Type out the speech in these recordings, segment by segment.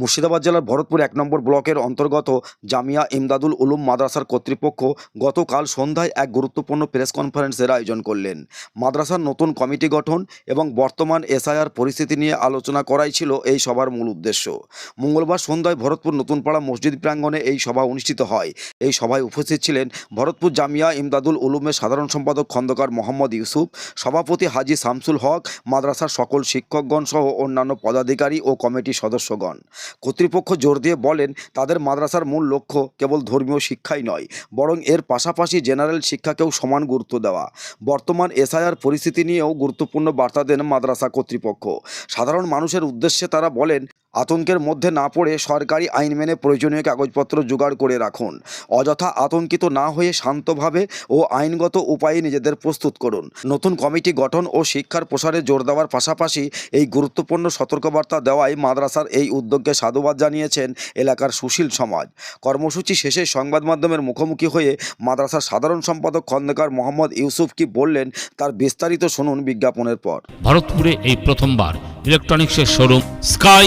মুর্শিদাবাদ জেলার ভরতপুর এক নম্বর ব্লকের অন্তর্গত জামিয়া ইমদাদুল উলুম মাদ্রাসার কর্তৃপক্ষ গতকাল সন্ধ্যায় এক গুরুত্বপূর্ণ প্রেস কনফারেন্সের আয়োজন করলেন। মাদ্রাসার নতুন কমিটি গঠন এবং বর্তমান এসআইআর পরিস্থিতি নিয়ে আলোচনা করাই ছিল এই সভার মূল উদ্দেশ্য। মঙ্গলবার সন্ধ্যায় ভরতপুর নতুনপাড়া মসজিদ প্রাঙ্গণে এই সভা অনুষ্ঠিত হয়। এই সভায় উপস্থিত ছিলেন ভরতপুর জামিয়া ইমদাদুল উলুমের সাধারণ সম্পাদক খন্দকার মোহাম্মদ ইউসুফ, সভাপতি হাজি শামসুল হক, মাদ্রাসার সকল শিক্ষকগণ সহ অন্যান্য পদাধিকারী ও কমিটির সদস্যগণ। কর্তৃপক্ষ জোর দিয়ে বলেন, তাদের মাদ্রাসার মূল লক্ষ্য কেবল ধর্মীয় শিক্ষাই নয়, বরং এর পাশাপাশি জেনারেল শিক্ষাকেও সমান গুরুত্ব দেওয়া। বর্তমান এসআইআর পরিস্থিতি নিয়েও গুরুত্বপূর্ণ বার্তা দেন মাদ্রাসা কর্তৃপক্ষ। সাধারণ মানুষের উদ্দেশ্যে তারা বলেন আতঙ্কের মধ্যে না পড়ে সরকারি আইন মেনে প্রয়োজনীয় কাগজপত্র জোগাড় করে রাখুন। অযথা আতঙ্কিত না হয়ে শান্তভাবে ও আইনগত উপায়ে নিজেদের প্রস্তুত করুন। নতুন কমিটি গঠন ও শিক্ষার প্রসারে জোর দেওয়ার পাশাপাশি এই গুরুত্বপূর্ণ সতর্কবার্তা দেওয়ায় মাদ্রাসার এই উদ্যোগকে সাধুবাদ জানিয়েছেন এলাকার সুশীল সমাজ। কর্মসূচি শেষে সংবাদ মাধ্যমের মুখোমুখি হয়ে মাদ্রাসার সাধারণ সম্পাদক খন্দকার মোহাম্মদ ইউসুফ কি বললেন তার বিস্তারিত শুনুন বিজ্ঞাপনের পর। ভারতপুরে এই প্রথমবার ইলেকট্রনিক্সের শোরুম স্কাই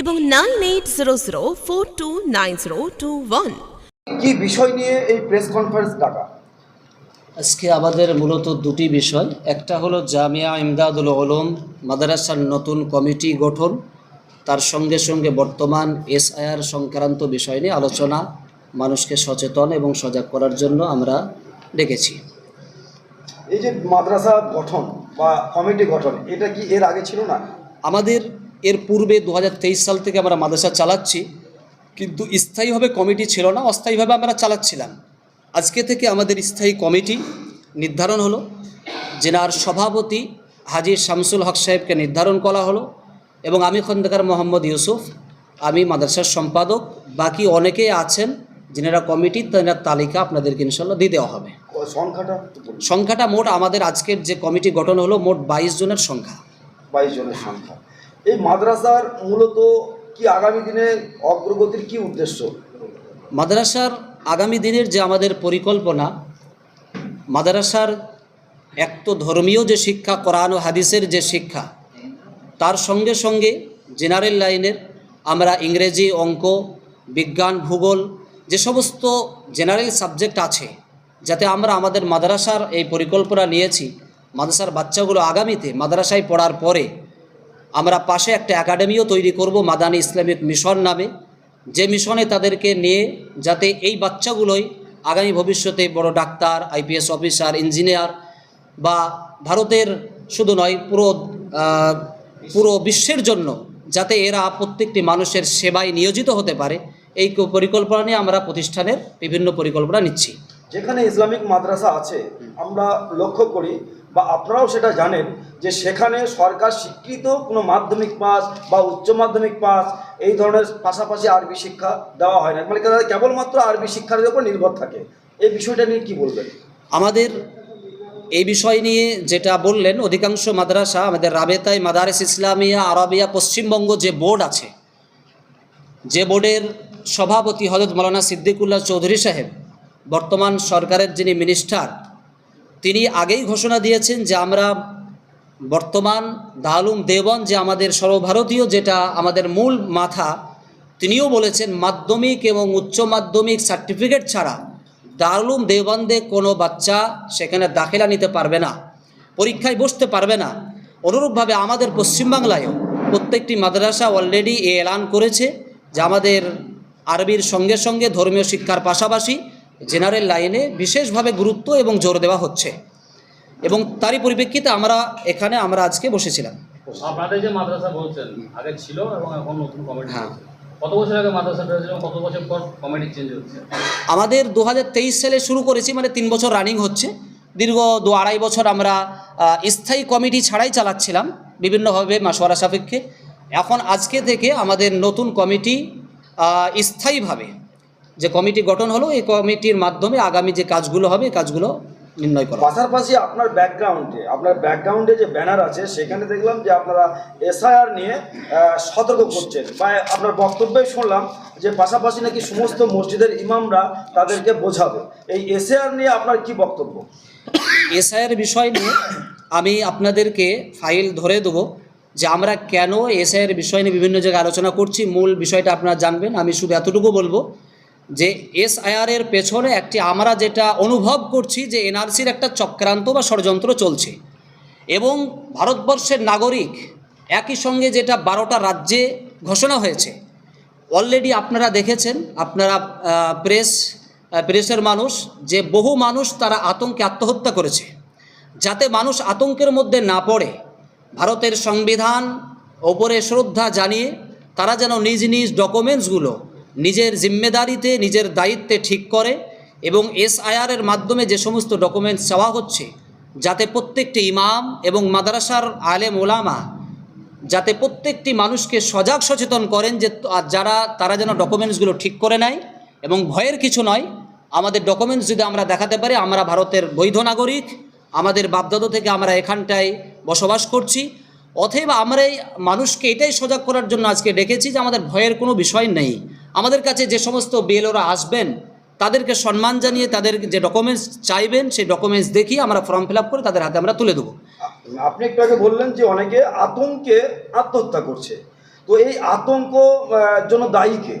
এবং nine eight zero zero four two nine zero two one. কি বিষয় নিয়ে এই প্রেস কনফারেন্স ডাকা? আজকে আমাদের মূলত দুটি বিষয়। একটা হলো জামিয়া ইমদাদুল ওলম মাদ্রাসার নতুন কমিটি গঠন তার সঙ্গে সঙ্গে বর্তমান এসআইআর সংক্রান্ত বিষয় নিয়ে আলোচনা মানুষকে সচেতন এবং সজাগ করার জন্য আমরা ডেকেছি। এই যে মাদ্রাসা গঠন বা কমিটি গঠন এটা কি এর আগে ছিল না? আমাদের এর পূর্বে দু হাজার তেইশ সাল থেকে আমরা মাদ্রাসা চালাচ্ছি কিন্তু স্থায়ীভাবে কমিটি ছিল না অস্থায়ীভাবে আমরা চালাচ্ছিলাম। আজকে থেকে আমাদের স্থায়ী কমিটি নির্ধারণ হলো জেনার সভাপতি হাজির শামসুল হক সাহেবকে নির্ধারণ করা হলো এবং আমি খন্দকার মোহাম্মদ ইউসুফ আমি মাদ্রাসার সম্পাদক বাকি অনেকেই আছেন যেনারা কমিটি তেনার তালিকা আপনাদেরকে ইনশাল্লাহ দিয়ে দেওয়া হবে। সংখ্যাটা? সংখ্যাটা মোট আমাদের আজকের যে কমিটি গঠন হলো মোট বাইশ জনের সংখ্যা। বাইশ জনের সংখ্যা। এই মাদ্রাসার মূলত কি আগামী দিনে অগ্রগতির কি উদ্দেশ্য? মাদ্রাসার আগামী দিনের যে আমাদের পরিকল্পনা, মাদ্রাসার এক তো ধর্মীয় যে শিক্ষা, কোরআন ও হাদিসের যে শিক্ষা, তার সঙ্গে সঙ্গে জেনারেল লাইনের আমরা ইংরেজি, অঙ্ক, বিজ্ঞান, ভূগোল যে সমস্ত জেনারেল সাবজেক্ট আছে, যাতে আমরা আমাদের মাদ্রাসার এই পরিকল্পনা নিয়েছি। মাদ্রাসার বাচ্চাগুলো আগামীতে মাদ্রাসায় পড়ার পরে আমরা পাশে একটা একাডেমিও তৈরি করব মাদানী ইসলামিক মিশন নামে। যে মিশনে তাদেরকে নিয়ে যাতে এই বাচ্চাগুলোই আগামী ভবিষ্যতে বড় ডাক্তার আইপিএস অফিসার ইঞ্জিনিয়ার বা ভারতের শুধু নয় পুরো পুরো বিশ্বের জন্য যাতে এরা প্রত্যেকটি মানুষের সেবায় নিয়োজিত হতে পারে এই পরিকল্পনা নিয়ে আমরা প্রতিষ্ঠানের বিভিন্ন পরিকল্পনা নিচ্ছি। যেখানে ইসলামিক মাদ্রাসা আছে আমরা লক্ষ্য করি বা আপনারাও সেটা জানেন যে সেখানে সরকার স্বীকৃত কোনো মাধ্যমিক পাস বা উচ্চ মাধ্যমিক পাস, এই ধরনের পাশাপাশি আরবি শিক্ষা দেওয়া হয় না। মানে তারা কেবলমাত্র আরবি শিক্ষার উপর নির্ভর থাকে। এই বিষয়টা নিয়ে কি বলবেন? আমাদের এই বিষয় নিয়ে যেটা বললেন, অধিকাংশ মাদ্রাসা, আমাদের রাবেতাই মাদারেস ইসলামিয়া, আরবিয়া, পশ্চিমবঙ্গ যে বোর্ড আছে, যে বোর্ডের সভাপতি হজরত মৌলানা সিদ্দিকুল্লাহ চৌধুরী সাহেব, বর্তমান সরকারের যিনি মিনিস্টার তিনি আগেই ঘোষণা দিয়েছেন যে আমরা বর্তমান দালুম দেবন যে আমাদের সর্বভারতীয় যেটা আমাদের মূল মাথা, তিনিও বলেছেন মাধ্যমিক এবং উচ্চ মাধ্যমিক সার্টিফিকেট ছাড়া দারুলুম দেওবন্দে কোনো বাচ্চা সেখানে দাখিলা নিতে পারবে না, পরীক্ষায় বসতে পারবে না। অনুরূপভাবে আমাদের পশ্চিমবাংলায়ও প্রত্যেকটি মাদ্রাসা অলরেডি এ এলান করেছে যে আমাদের আরবির সঙ্গে সঙ্গে ধর্মীয় শিক্ষার পাশাপাশি জেনারেল লাইনে বিশেষভাবে গুরুত্ব এবং জোর দেওয়া হচ্ছে। এবং তারই পরিপ্রেক্ষিতে আমরা এখানে আমরা আজকে বসেছিলাম। আপনাদের যে মাদ্রাসা বলছেন আগে ছিল এবং এখন নতুন কমিটি হ্যাঁ। হয়েছে। কত বছর আগে মাদ্রাসাটা কত বছর পর কমিটি চেঞ্জ হচ্ছে? আমাদের দু হাজার তেইশ সালে শুরু করেছি মানে তিন বছর রানিং হচ্ছে। দীর্ঘ দু আড়াই বছর আমরা স্থায়ী কমিটি ছাড়াই চালাচ্ছিলাম বিভিন্নভাবে মাসোয়ারা সাপেক্ষে এখন আজকে থেকে আমাদের নতুন কমিটি স্থায়ীভাবে যে কমিটি গঠন হলো এই কমিটির মাধ্যমে আগামী যে কাজগুলো হবে এই কাজগুলো নির্ণয় করা পাশাপাশি আপনার ব্যাকগ্রাউন্ডে আপনার ব্যাকগ্রাউন্ডে যে ব্যানার আছে সেখানে দেখলাম যে আপনারা এসআইআর নিয়ে সতর্ক করছেন। বা আপনার বক্তব্যে শুনলাম যে পাশাপাশি নাকি সমস্ত মসজিদের ইমামরা তাদেরকে বোঝাবে। এই এসআইআর নিয়ে আপনার কি বক্তব্য? এসআইআর বিষয় নিয়ে আমি আপনাদেরকে ফাইল ধরে দেবো যে আমরা কেন এসআইয়ের বিষয় নিয়ে বিভিন্ন জায়গায় আলোচনা করছি। মূল বিষয়টা আপনারা জানবেন। আমি শুধু এতটুকু বলব যে এসআইআরের পেছনে একটি আমরা যেটা অনুভব করছি যে এনআরসির একটা চক্রান্ত বা ষড়যন্ত্র চলছে। এবং ভারতবর্ষের নাগরিক একই সঙ্গে যেটা বারোটা রাজ্যে ঘোষণা হয়েছে। অলরেডি আপনারা দেখেছেন, আপনারা প্রেস প্রেসের মানুষ যে বহু মানুষ তারা আতঙ্কে আত্মহত্যা করেছে। যাতে মানুষ আতঙ্কের মধ্যে না পড়ে, ভারতের সংবিধান, ওপরে শ্রদ্ধা জানিয়ে তারা যেন নিজ নিজ ডকুমেন্টসগুলো নিজের জিম্মেদারিতে, নিজের দায়িত্বে ঠিক করে এবং এসআইআরের মাধ্যমে যে সমস্ত ডকুমেন্টস চাওয়া হচ্ছে, যাতে প্রত্যেকটি ইমাম এবং মাদ্রাসার আলেম ওলামা যাতে প্রত্যেকটি মানুষকে সজাগ সচেতন করেন যে যারা, তারা যেন ডকুমেন্টসগুলো ঠিক করে নেয় এবং ভয়ের কিছু নয়, আমাদের ডকুমেন্টস যদি আমরা দেখাতে পারি, আমরা ভারতের বৈধ নাগরিক, আমাদের বাপদাদা থেকে আমরা এখানটায় বসবাস করছি। অথবা আমরা এই মানুষকে এটাই সজাগ করার জন্য আজকে ডেকেছি যে আমাদের ভয়ের কোনো বিষয় নেই। আমাদের কাছে যে সমস্ত বিএলওরা আসবেন তাদেরকে সম্মান জানিয়ে তাদের যে ডকুমেন্টস চাইবেন সেই ডকুমেন্টস দেখিয়ে আমরা ফর্ম ফিল আপ করে তাদের হাতে আমরা তুলে দেবো। আপনি একটু আগে বললেন যে অনেকে আতঙ্কে আত্মহত্যা করছে। তো এই আতঙ্ক জন্য দায়ী কে?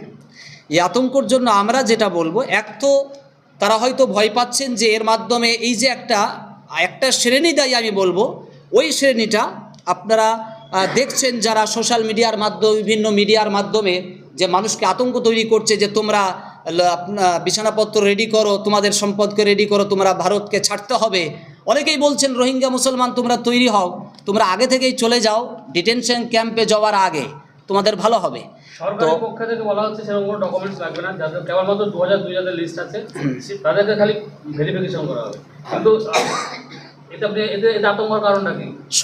এই আতঙ্কর জন্য আমরা যেটা বলব এক তো তারা হয়তো ভয় পাচ্ছেন যে এর মাধ্যমে এই যে একটা একটা শ্রেণি দায়ী আমি বলব ওই শ্রেণীটা আপনারা দেখছেন যারা সোশ্যাল মিডিয়ার মাধ্যমে বিভিন্ন মিডিয়ার মাধ্যমে যে মানুষকে আতঙ্ক তৈরি করছে যে তোমরা বিছানাপত্র রেডি করো তোমাদের সম্পদকে রেডি করো তোমরা ভারতকে ছাড়তে হবে। অনেকেই বলছেন রোহিঙ্গা মুসলমান তোমরা তৈরি হও তোমরা আগে থেকেই চলে যাও ডিটেনশন ক্যাম্পে যাওয়ার আগে তোমাদের ভালো হবে। সরকারের পক্ষ থেকে বলা হচ্ছে সেরকম কোনো ডকুমেন্টস লাগবে না যাদের কেবলমাত্র দু হাজার দুই যাদের লিস্ট আছে তাদেরকে খালি ভেরিফিকেশন করা হবে। কিন্তু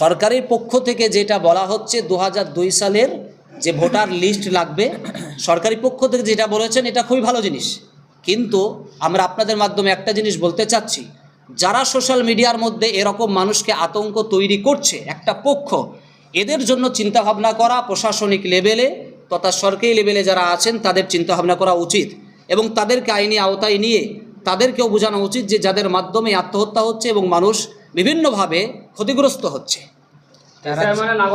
সরকারের পক্ষ থেকে যেটা বলা হচ্ছে দু সালের যে ভোটার লিস্ট লাগবে সরকারি পক্ষ থেকে যেটা বলেছেন, এটা খুবই ভালো জিনিস। কিন্তু আমরা আপনাদের মাধ্যমে একটা জিনিস বলতে চাচ্ছি, যারা সোশ্যাল মিডিয়ার মধ্যে এরকম মানুষকে আতঙ্ক তৈরি করছে, একটা পক্ষ, এদের জন্য চিন্তাভাবনা করা প্রশাসনিক লেভেলে তথা সরকারি লেভেলে যারা আছেন, তাদের চিন্তাভাবনা করা উচিত এবং তাদেরকে আইনি আওতায় নিয়ে তাদেরকেও বোঝানো উচিত যে যাদের মাধ্যমে আত্মহত্যা হচ্ছে এবং মানুষ বিভিন্নভাবে ক্ষতিগ্রস্ত হচ্ছে। মানে না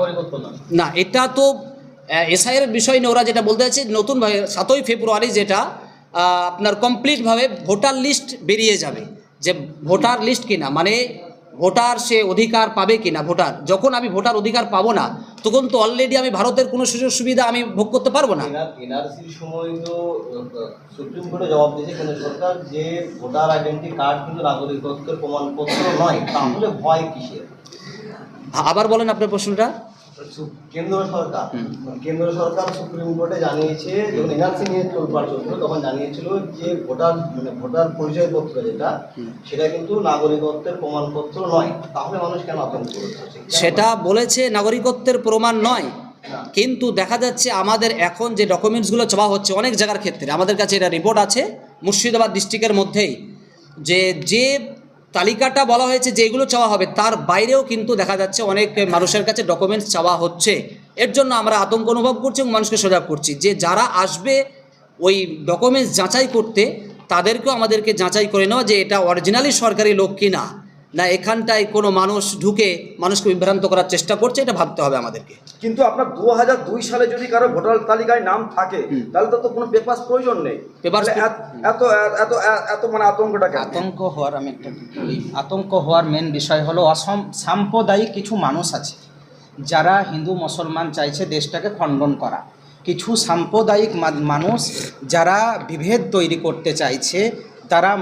মানে না। এটা তো এসআইয়ের বিষয় নিয়ে ওরা যেটা বলতে চাইছে নতুনভাবে সাতই ফেব্রুয়ারি যেটা আপনার কমপ্লিটভাবে ভোটার লিস্ট বেরিয়ে যাবে। যে ভোটার লিস্ট কিনা মানে ভোটার সে অধিকার পাবে কি না ভোটার? যখন আমি ভোটার অধিকার পাবো না তখন তো অলরেডি আমি ভারতের কোনো সুযোগ সুবিধা আমি ভোগ করতে পারব না। এনআরসির সময় তো সুপ্রিম কোর্টে জবাব দিয়েছে কেন্দ্র সরকার যে ভোটার আইডেন্টি কার্ড কিন্তু নাগরিকত্বের প্রমাণপত্র নয় তাহলে ভয় কিসের? আবার বলেন আপনার প্রশ্নটা। কেন্দ্র সরকার। কেন্দ্র সরকার সুপ্রিম কোর্টে জানিয়েছে যখন এনআরসি নিয়ে তোলপাড় চলছিল তখন জানিয়েছিল যে ভোটার মানে ভোটার পরিচয়পত্র যেটা সেটা কিন্তু নাগরিকত্বের প্রমাণপত্র নয়। তাহলে মানুষ কেন আতঙ্ক সেটা বলেছে নাগরিকত্বের প্রমাণ নয়। কিন্তু দেখা যাচ্ছে আমাদের এখন যে ডকুমেন্টসগুলো চাওয়া হচ্ছে অনেক জায়গার ক্ষেত্রে আমাদের কাছে এটা রিপোর্ট আছে মুর্শিদাবাদ ডিস্ট্রিক্টের মধ্যেই যে যে তালিকাটা বলা হয়েছে যে এগুলো চাওয়া হবে। তার বাইরেও কিন্তু দেখা যাচ্ছে অনেক মানুষের কাছে ডকুমেন্টস চাওয়া হচ্ছে। এর জন্য আমরা আতঙ্ক অনুভব করছি এবং মানুষকে সজাগ করছি যে যারা আসবে ওই ডকুমেন্টস যাচাই করতে, তাদেরকেও আমাদেরকে যাচাই করে নেওয়া যে এটা অরিজিনালি সরকারি লোক কিনা। না এখানটায় কোনো মানুষ ঢুকে মানুষকে বিভ্রান্ত করার চেষ্টা করছে এটা ভাবতে হবে আমাদেরকে। কিন্তু আপনার দু হাজার দুই সালে যদি কারও ভোটার তালিকায় নাম থাকে তাহলে তো তো কোনো পেপার প্রয়োজন নেই। তাহলে এত- এত এত মানে আতঙ্কটাকে আতঙ্ক হওয়ার আমি একটা বলি। আতঙ্ক হওয়ার মেন বিষয় হলো অসম সাম্প্রদায়িক কিছু মানুষ আছে যারা হিন্দু মুসলমান চাইছে দেশটাকে খণ্ডন করা। কিছু সাম্প্রদায়িক মানুষ যারা বিভেদ তৈরি করতে চাইছে তারা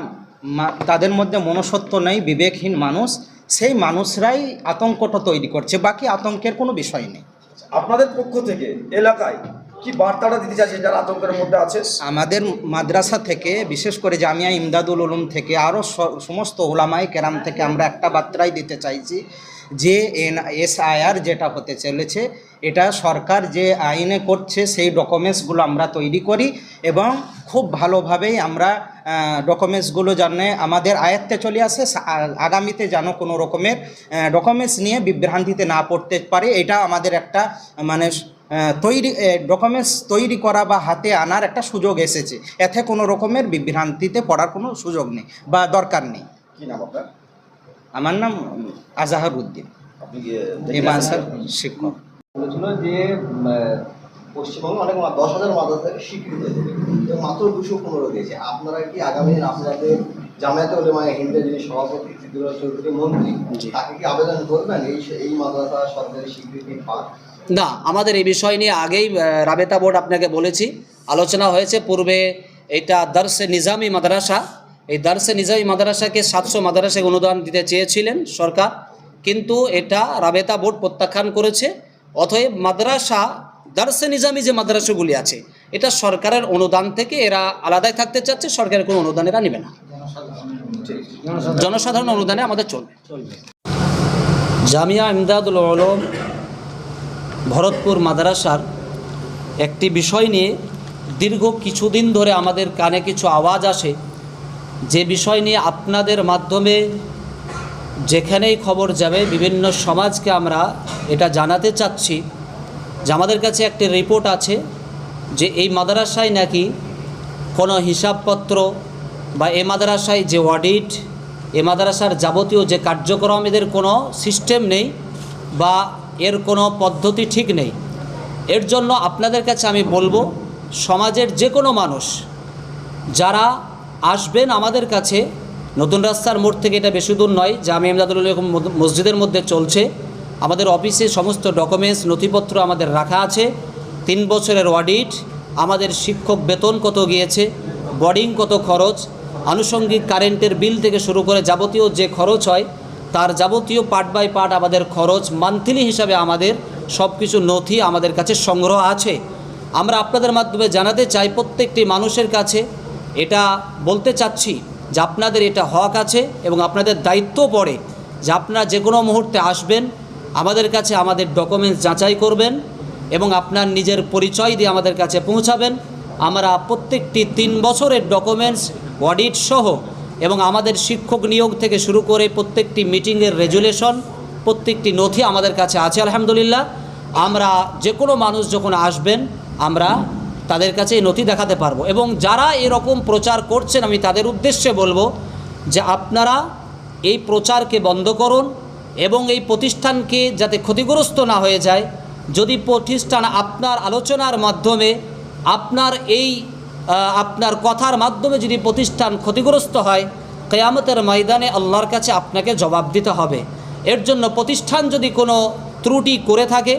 তাদের মধ্যে মনসত্ব নেই বিবেকহীন মানুষ। সেই মানুষরাই আতঙ্কটা তৈরি করছে বাকি আতঙ্কের কোনো বিষয় নেই। আপনাদের পক্ষ থেকে এলাকায় কি বার্তাটা দিতে চাইছেন যারা আতঙ্কের মধ্যে আছে? আমাদের মাদ্রাসা থেকে বিশেষ করে জামিয়া ইমদাদুল উলুম থেকে আরও সমস্ত ওলামাই কেরাম থেকে আমরা একটা বার্তাই দিতে চাইছি যে এন এসআইআর যেটা হতে চলেছে এটা সরকার যে আইনে করছে সেই ডকুমেন্টসগুলো আমরা তৈরি করি এবং খুব ভালোভাবেই আমরা ডকুমেন্টসগুলো জানে আমাদের আয়ত্তে চলে আসে আগামীতে যেন কোনো রকমের ডকুমেন্টস নিয়ে বিভ্রান্তিতে না পড়তে পারে এটা আমাদের একটা মানে তৈরি ডকুমেন্টস তৈরি করা বা হাতে আনার একটা সুযোগ এসেছে। এতে কোনো রকমের বিভ্রান্তিতে পড়ার কোনো সুযোগ নেই বা দরকার নেই। কি নাম আপনার? আমার নাম আজাহার উদ্দিন। শিক্ষক। বলেছিল যে পশ্চিমবঙ্গে অনেক দশ হাজার মাদ্রাসাকে স্বীকৃতি দেবে মাত্র দুশো পনেরো দিয়েছে। আপনারা কি আগামী দিন আপনাদের জামায়াতে ওলেমা হিন্দের যিনি সভাপতি সিদ্দিকুল্লাহ চৌধুরী মন্ত্রী তাকে কি আবেদন করবেন এই এই মাদ্রাসা সরকারি স্বীকৃতি পাক না আমাদের এই বিষয় নিয়ে আগেই রাবেতা বোর্ড আপনাকে বলেছি। আলোচনা হয়েছে পূর্বে এটা দার্সে নিজামি মাদ্রাসা। এই দার্সে নিজামী মাদ্রাসাকে সাতশো মাদ্রাসাকে অনুদান দিতে চেয়েছিলেন সরকার। কিন্তু এটা রাবেতা বোর্ড প্রত্যাখ্যান করেছে। অতএব মাদ্রাসা, দার্সে নিজামি যে মাদ্রাসাগুলি আছে, এটা সরকারের অনুদান থেকে এরা আলাদাই থাকতে চাচ্ছে, সরকারের কোনো অনুদান এরা নেবে না। জনসাধারণ অনুদানে আমাদের চলবে। জামিয়া ইমদাদুল আলম ভরতপুর মাদ্রাসার একটি বিষয় নিয়ে দীর্ঘ কিছুদিন ধরে আমাদের কানে কিছু আওয়াজ আসে। যে বিষয় নিয়ে আপনাদের মাধ্যমে যেখানেই খবর যাবে, বিভিন্ন সমাজকে আমরা এটা জানাতে চাচ্ছি যে আমাদের কাছে একটি রিপোর্ট আছে যে এই মাদ্রাসায় নাকি কোনো হিসাবপত্র বা এ মাদ্রাসায় যে অডিট, এ মাদ্রাসার যাবতীয় যে কার্যক্রম, এদের কোনো সিস্টেম নেই বা এর কোনো পদ্ধতি ঠিক নেই। এর জন্য আপনাদের কাছে আমি বলব, সমাজের যে কোনো মানুষ যারা আসবেন আমাদের কাছে নতুন রাস্তার মোড় থেকে এটা বেশি দূর নয় জামি আমদাদুল এরকম মসজিদের মধ্যে চলছে। আমাদের অফিসে সমস্ত ডকুমেন্টস নথিপত্র আমাদের রাখা আছে। তিন বছরের অডিট আমাদের শিক্ষক বেতন কত গিয়েছে বোর্ডিং কত খরচ, আনুষঙ্গিক কারেন্টের বিল থেকে শুরু করে যাবতীয় যে খরচ হয়, তার যাবতীয় পার্ট বাই পার্ট আমাদের খরচ মান্থলি হিসাবে আমাদের সব কিছু নথি আমাদের কাছে সংগ্রহ আছে। আমরা আপনাদের মাধ্যমে জানাতে চাই প্রত্যেকটি মানুষের কাছে, এটা বলতে চাচ্ছি। যে আপনাদের এটা হক আছে এবং আপনাদের দায়িত্ব পড়ে যে আপনারা যে কোনো মুহূর্তে আসবেন, আমাদের কাছে আমাদের ডকুমেন্টস যাচাই করবেন এবং আপনার নিজের পরিচয় দিয়ে আমাদের কাছে পৌঁছাবেন। আমরা প্রত্যেকটি তিন বছরের ডকুমেন্টস অডিট সহ এবং আমাদের শিক্ষক নিয়োগ থেকে শুরু করে প্রত্যেকটি মিটিংয়ের রেজুলেশন প্রত্যেকটি নথি আমাদের কাছে আছে, আলহামদুলিল্লাহ। আমরা যে কোনো মানুষ যখন আসবেন, আমরা তাদের কাছে এই নথি দেখাতে পারব। এবং যারা এরকম প্রচার করছেন, আমি তাদের উদ্দেশ্যে বলব যে আপনারা এই প্রচারকে বন্ধ করুন এবং এই প্রতিষ্ঠানকে যাতে ক্ষতিগ্রস্ত না হয়ে যায়। যদি প্রতিষ্ঠান আপনার আলোচনার মাধ্যমে, আপনার এই আপনার কথার মাধ্যমে যদি প্রতিষ্ঠান ক্ষতিগ্রস্ত হয়, কেয়ামতের ময়দানে আল্লাহর কাছে আপনাকে জবাব দিতে হবে। এর জন্য প্রতিষ্ঠান যদি কোনো ত্রুটি করে থাকে,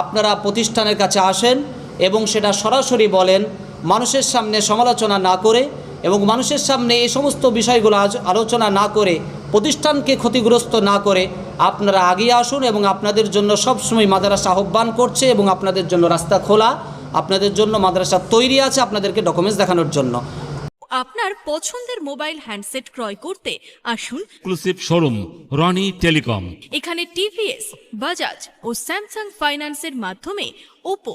আপনারা প্রতিষ্ঠানের কাছে আসেন এবং সেটা সরাসরি বলেন মানুষের সামনে সমালোচনা না করে এবং মানুষের সামনে এই সমস্ত বিষয়গুলো আজ- আলোচনা না করে প্রতিষ্ঠানকে ক্ষতিগ্রস্ত না করে আপনারা আগিয়ে আসুন এবং আপনাদের জন্য সবসময় মাদ্রাসা আহ্বান করছে এবং আপনাদের জন্য রাস্তা খোলা আপনাদের জন্য মাদ্রাসা তৈরি আছে আপনাদেরকে ডকুমেন্টস দেখানোর জন্য। আপনার পছন্দের মোবাইল হ্যান্ডসেট ক্রয় করতে আসুন। এক্সক্লুসিভ শোরুম রনি টেলিকম এখানে টিভিএস বাজাজ ও স্যামসাং ফাইন্যান্সের মাধ্যমে Oppo